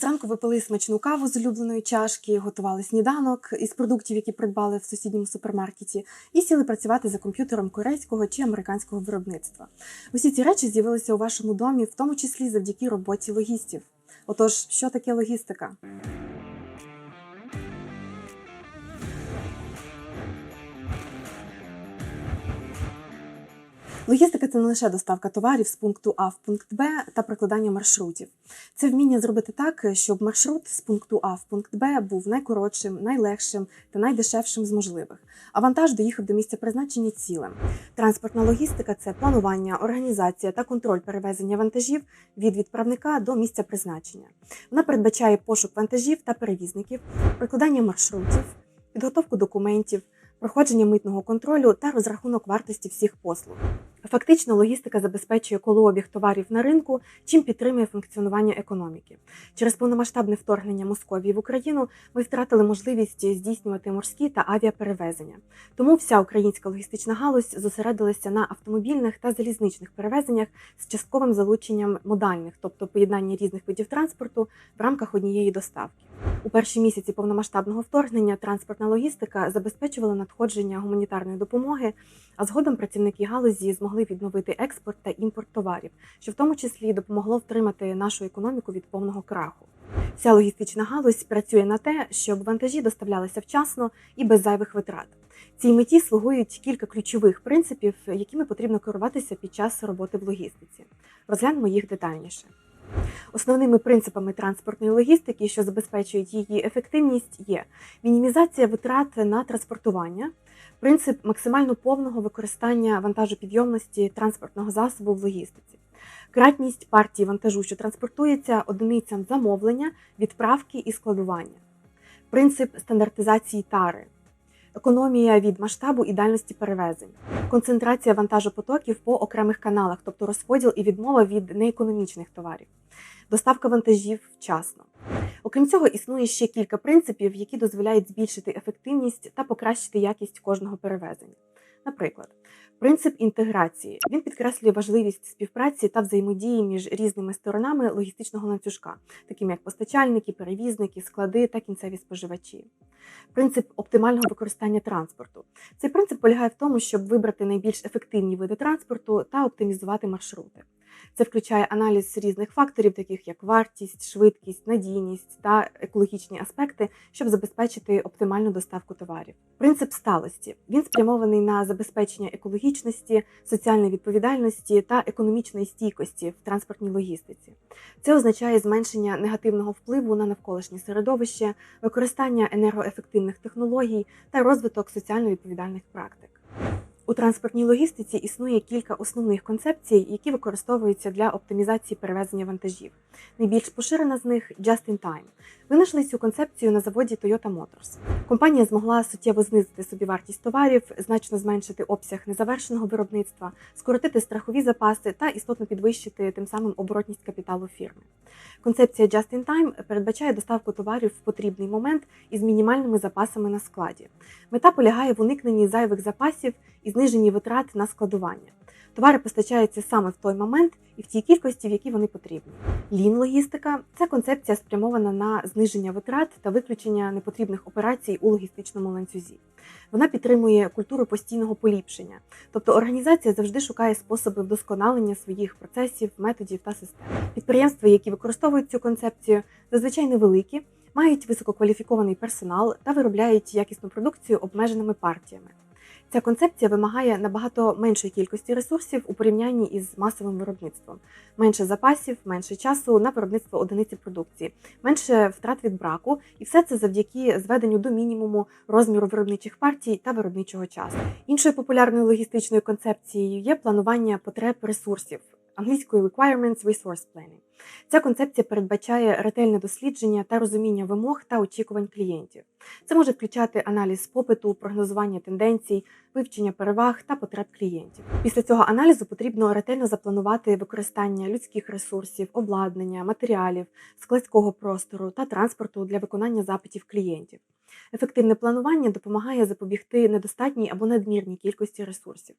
Зранку випили смачну каву з улюбленої чашки, готували сніданок із продуктів, які придбали в сусідньому супермаркеті, і сіли працювати за комп'ютером корейського чи американського виробництва. Усі ці речі з'явилися у вашому домі, в тому числі завдяки роботі логістів. Отож, що таке логістика? Логістика це не лише доставка товарів з пункту А в пункт Б та прокладання маршрутів. Це вміння зробити так, щоб маршрут з пункту А в пункт Б був найкоротшим, найлегшим та найдешевшим з можливих, а вантаж доїхав до місця призначення цілим. Транспортна логістика це планування, організація та контроль перевезення вантажів від відправника до місця призначення. Вона передбачає пошук вантажів та перевізників, прокладання маршрутів, підготовку документів, проходження митного контролю та розрахунок вартості всіх послуг. Фактично, логістика забезпечує колообіг товарів на ринку, чим підтримує функціонування економіки. Через повномасштабне вторгнення Московії в Україну ми втратили можливість здійснювати морські та авіаперевезення. Тому вся українська логістична галузь зосередилася на автомобільних та залізничних перевезеннях з частковим залученням модальних, тобто поєднання різних видів транспорту в рамках однієї доставки. У перші місяці повномасштабного вторгнення транспортна логістика забезпечувала надходження гуманітарної допомоги, а згодом працівники галузі змогли відновити експорт та імпорт товарів, що в тому числі допомогло втримати нашу економіку від повного краху. Вся логістична галузь працює на те, щоб вантажі доставлялися вчасно і без зайвих витрат. Цій меті слугують кілька ключових принципів, якими потрібно керуватися під час роботи в логістиці. Розглянемо їх детальніше. Основними принципами транспортної логістики, що забезпечують її ефективність, є мінімізація витрат на транспортування, принцип максимально повного використання вантажопідйомності транспортного засобу в логістиці, кратність партії вантажу, що транспортується одиницям замовлення, відправки і складування, принцип стандартизації тари. Економія від масштабу і дальності перевезень, концентрація вантажопотоків по окремих каналах, тобто розподіл і відмова від неекономічних товарів, доставка вантажів вчасно. Окрім цього, існує ще кілька принципів, які дозволяють збільшити ефективність та покращити якість кожного перевезення. Наприклад, принцип інтеграції він підкреслює важливість співпраці та взаємодії між різними сторонами логістичного ланцюжка, такими як постачальники, перевізники, склади та кінцеві споживачі. Принцип оптимального використання транспорту. Цей принцип полягає в тому, щоб вибрати найбільш ефективні види транспорту та оптимізувати маршрути. Це включає аналіз різних факторів, таких як вартість, швидкість, надійність та екологічні аспекти, щоб забезпечити оптимальну доставку товарів. Принцип сталості він спрямований на забезпечення екологічності, соціальної відповідальності та економічної стійкості в транспортній логістиці. Це означає зменшення негативного впливу на навколишнє середовище, використання енергоефективних технологій та розвиток соціально відповідальних практик. У транспортній логістиці існує кілька основних концепцій, які використовуються для оптимізації перевезення вантажів. Найбільш поширена з них just-in-time. Винайшли цю концепцію на заводі Toyota Motors. Компанія змогла суттєво знизити собівартість товарів, значно зменшити обсяг незавершеного виробництва, скоротити страхові запаси та істотно підвищити тим самим оборотність капіталу фірми. Концепція just-in-time передбачає доставку товарів в потрібний момент із мінімальними запасами на складі. Мета полягає в уникненні зайвих запасів і зниженні витрат на складування. Товари постачаються саме в той момент і в тій кількості, в якій вони потрібні. Лін-логістика це концепція спрямована на зниження витрат та виключення непотрібних операцій у логістичному ланцюзі. Вона підтримує культуру постійного поліпшення, тобто організація завжди шукає способи вдосконалення своїх процесів, методів та систем. Підприємства, які використовують цю концепцію, зазвичай невеликі, мають висококваліфікований персонал та виробляють якісну продукцію обмеженими партіями. Ця концепція вимагає набагато меншої кількості ресурсів у порівнянні із масовим виробництвом, менше запасів, менше часу на виробництво одиниці продукції, менше втрат від браку, і все це завдяки зведенню до мінімуму розміру виробничих партій та виробничого часу. Іншою популярною логістичною концепцією є планування потреб ресурсів англійською requirements resource planning. Ця концепція передбачає ретельне дослідження та розуміння вимог та очікувань клієнтів. Це може включати аналіз попиту, прогнозування тенденцій, вивчення переваг та потреб клієнтів. Після цього аналізу потрібно ретельно запланувати використання людських ресурсів, обладнання, матеріалів, складського простору та транспорту для виконання запитів клієнтів. Ефективне планування допомагає запобігти недостатній або надмірній кількості ресурсів.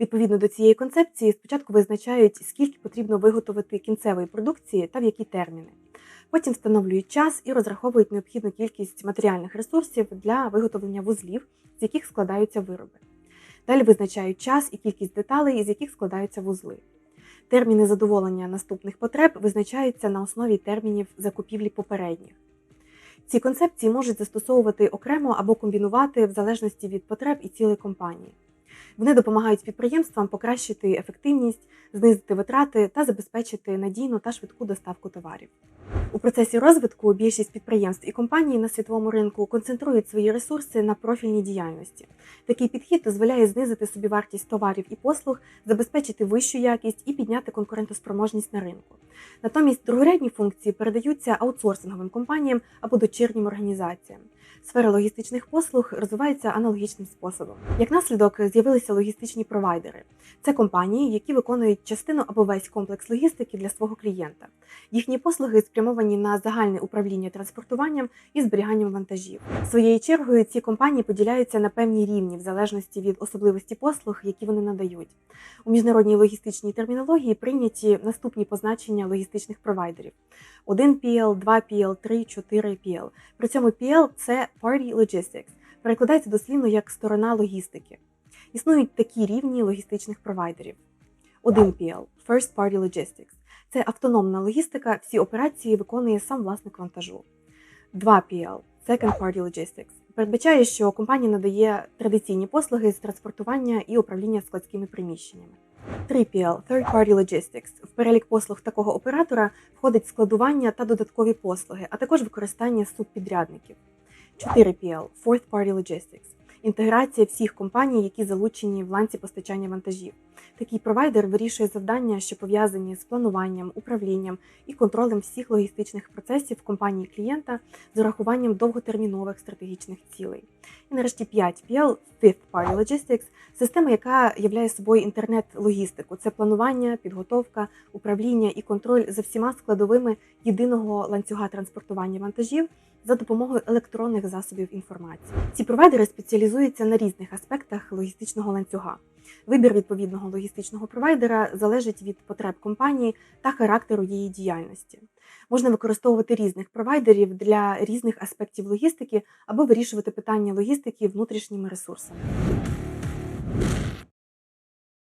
Відповідно до цієї концепції, спочатку визначають, скільки потрібно виготовити кінцевої продукції та в які терміни. Потім встановлюють час і розраховують необхідну кількість матеріальних ресурсів для виготовлення вузлів, з яких складаються вироби. Далі визначають час і кількість деталей, з яких складаються вузли. Терміни задоволення наступних потреб визначаються на основі термінів закупівлі попередніх. Ці концепції можуть застосовувати окремо або комбінувати в залежності від потреб і цілей компанії. Вони допомагають підприємствам покращити ефективність, знизити витрати та забезпечити надійну та швидку доставку товарів. У процесі розвитку більшість підприємств і компаній на світовому ринку концентрують свої ресурси на профільній діяльності. Такий підхід дозволяє знизити собівартість товарів і послуг, забезпечити вищу якість і підняти конкурентоспроможність на ринку. Натомість другорядні функції передаються аутсорсинговим компаніям або дочірнім організаціям. Сфера логістичних послуг розвивається аналогічним способом. Як наслідок з'явилися логістичні провайдери. Це компанії, які виконують частину або весь комплекс логістики для свого клієнта. Їхні послуги спрямовані на загальне управління транспортуванням і зберіганням вантажів. Своєю чергою ці компанії поділяються на певні рівні в залежності від особливості послуг, які вони надають. У міжнародній логістичній термінології прийняті наступні позначення логістичних провайдерів: 1 PL, 2 PL, 3, 4 PL. При цьому PL – це Party Logistics, перекладається дослівно як сторона логістики. Існують такі рівні логістичних провайдерів. 1 PL – First Party Logistics. Це автономна логістика, всі операції виконує сам власник вантажу. 2 PL – Second Party Logistics. Передбачає, що компанія надає традиційні послуги з транспортування і управління складськими приміщеннями. 3PL – Third Party Logistics. В перелік послуг такого оператора входить складування та додаткові послуги, а також використання субпідрядників. 4PL – Fourth Party Logistics. Інтеграція всіх компаній, які залучені в ланці постачання вантажів. Такий провайдер вирішує завдання, що пов'язані з плануванням, управлінням і контролем всіх логістичних процесів компанії клієнта з урахуванням довготермінових стратегічних цілей. І нарешті 5PL – Fifth Party Logistics – система, яка являє собою інтернет-логістику. Це планування, підготовка, управління і контроль за всіма складовими єдиного ланцюга транспортування вантажів за допомогою електронних засобів інформації. Ці провайдери спеціалізуються на різних аспектах логістичного ланцюга. Вибір відповідного логістичного провайдера залежить від потреб компанії та характеру її діяльності. Можна використовувати різних провайдерів для різних аспектів логістики або вирішувати питання логістики внутрішніми ресурсами.